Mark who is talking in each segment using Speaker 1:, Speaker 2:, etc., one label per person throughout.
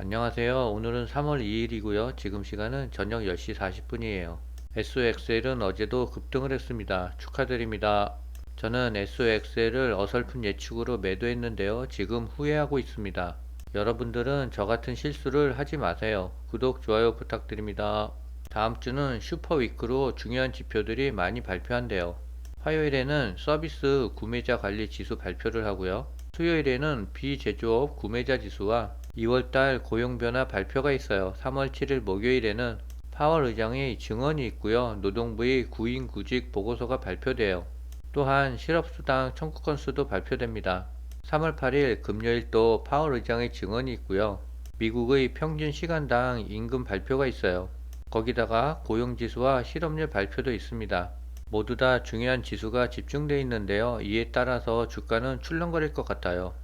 Speaker 1: 안녕하세요. 오늘은 3월 2일이고요. 지금 시간은 저녁 10시 40분이에요. SOXL은 어제도 급등을 했습니다. 축하드립니다. 저는 SOXL을 어설픈 예측으로 매도했는데요. 지금 후회하고 있습니다. 여러분들은 저 같은 실수를 하지 마세요. 구독, 좋아요 부탁드립니다. 다음 주는 슈퍼위크로 중요한 지표들이 많이 발표한대요. 화요일에는 서비스 구매자 관리 지수 발표를 하고요. 수요일에는 비제조업 구매자 지수와 2월달 고용 변화 발표가 있어요. 3월 7일 목요일에는 파월 의장의 증언이 있고요. 노동부의 구인 구직 보고서가 발표돼요. 또한 실업수당 청구 건수도 발표됩니다. 3월 8일 금요일 또 파월 의장의 증언이 있고요. 미국의 평균 시간당 임금 발표가 있어요. 거기다가 고용지수와 실업률 발표도 있습니다. 모두 다 중요한 지수가 집중되어 있는데요. 이에 따라서 주가는 출렁거릴 것 같아요.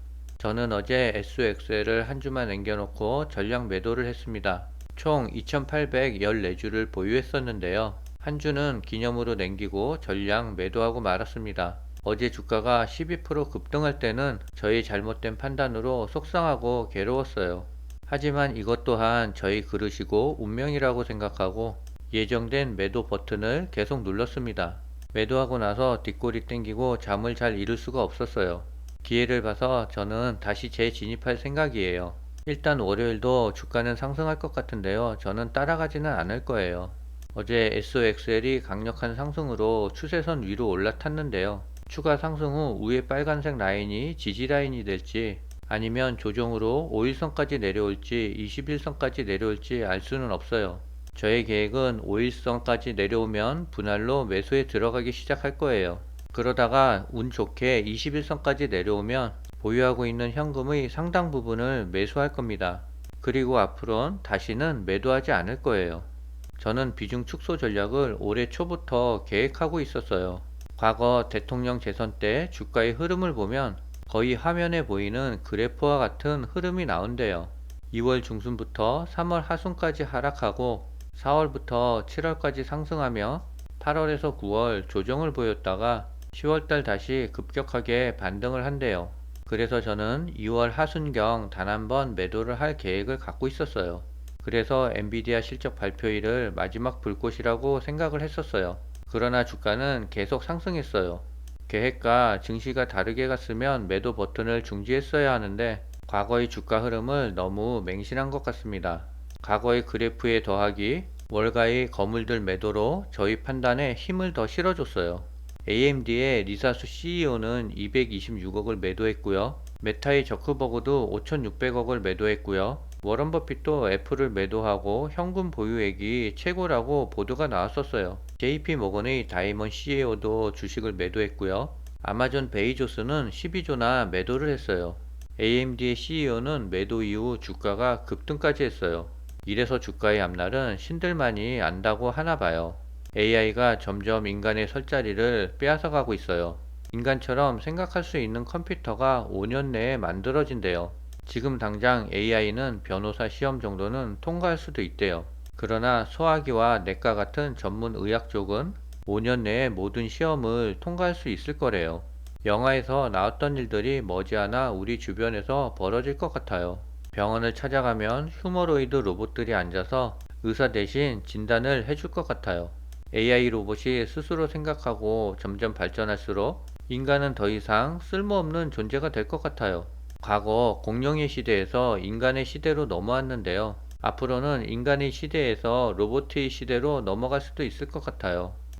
Speaker 1: 저는 어제 SXL을 한 주만 남겨놓고 전량 매도를 했습니다. 총 2,814주를 보유했었는데요. 한 주는 기념으로 남기고 전량 매도하고 말았습니다. 어제 주가가 12% 급등할 때는 저희 잘못된 판단으로 속상하고 괴로웠어요. 하지만 이것 또한 저희 그릇이고 운명이라고 생각하고 예정된 매도 버튼을 계속 눌렀습니다. 매도하고 나서 뒷골이 땡기고 잠을 잘 이룰 수가 없었어요. 기회를 봐서 저는 다시 재진입할 생각이에요. 일단 월요일도 주가는 상승할 것 같은데요. 저는 따라가지는 않을 거예요. 어제 SOXL이 강력한 상승으로 추세선 위로 올라탔는데요. 추가 상승 후 위에 빨간색 라인이 지지 라인이 될지 아니면 조정으로 5일선까지 내려올지 21선까지 내려올지 알 수는 없어요. 저의 계획은 5일선까지 내려오면 분할로 매수에 들어가기 시작할 거예요. 그러다가 운 좋게 21선까지 내려오면 보유하고 있는 현금의 상당 부분을 매수할 겁니다. 그리고 앞으로는 다시는 매도하지 않을 거예요. 저는 비중 축소 전략을 올해 초부터 계획하고 있었어요. 과거 대통령 재선 때 주가의 흐름을 보면 거의 화면에 보이는 그래프와 같은 흐름이 나온대요. 2월 중순부터 3월 하순까지 하락하고 4월부터 7월까지 상승하며 8월에서 9월 조정을 보였다가 10월달 다시 급격하게 반등을 한대요. 그래서 저는 2월 하순경 단 한 번 매도를 할 계획을 갖고 있었어요. 그래서 엔비디아 실적 발표일을 마지막 불꽃이라고 생각을 했었어요. 그러나 주가는 계속 상승했어요. 계획과 증시가 다르게 갔으면 매도 버튼을 중지했어야 하는데 과거의 주가 흐름을 너무 맹신한 것 같습니다. 과거의 그래프에 더하기 월가의 거물들 매도로 저희 판단에 힘을 더 실어줬어요. AMD의 리사수 CEO는 226억을 매도했고요. 메타의 저크버그도 5,600억을 매도했고요. 워런 버핏도 애플을 매도하고 현금 보유액이 최고라고 보도가 나왔었어요. JP 모건의 다이먼 CEO도 주식을 매도했고요. 아마존 베이조스는 12조나 매도를 했어요. AMD의 CEO는 매도 이후 주가가 급등까지 했어요. 이래서 주가의 앞날은 신들만이 안다고 하나 봐요. AI가 점점 인간의 설 자리를 빼앗아가고 있어요. 인간처럼 생각할 수 있는 컴퓨터가 5년 내에 만들어진대요. 지금 당장 AI는 변호사 시험 정도는 통과할 수도 있대요. 그러나 소화기와 내과 같은 전문 의학 쪽은 5년 내에 모든 시험을 통과할 수 있을 거래요. 영화에서 나왔던 일들이 머지않아 우리 주변에서 벌어질 것 같아요. 병원을 찾아가면 휴머로이드 로봇들이 앉아서 의사 대신 진단을 해줄 것 같아요. AI 로봇이 스스로 생각하고 점점 발전할수록 인간은 더 이상 쓸모없는 존재가 될 것 같아요. 과거 공룡의 시대에서 인간의 시대로 넘어왔는데요. 앞으로는 인간의 시대에서 로봇의 시대로 넘어갈 수도 있을 것 같아요.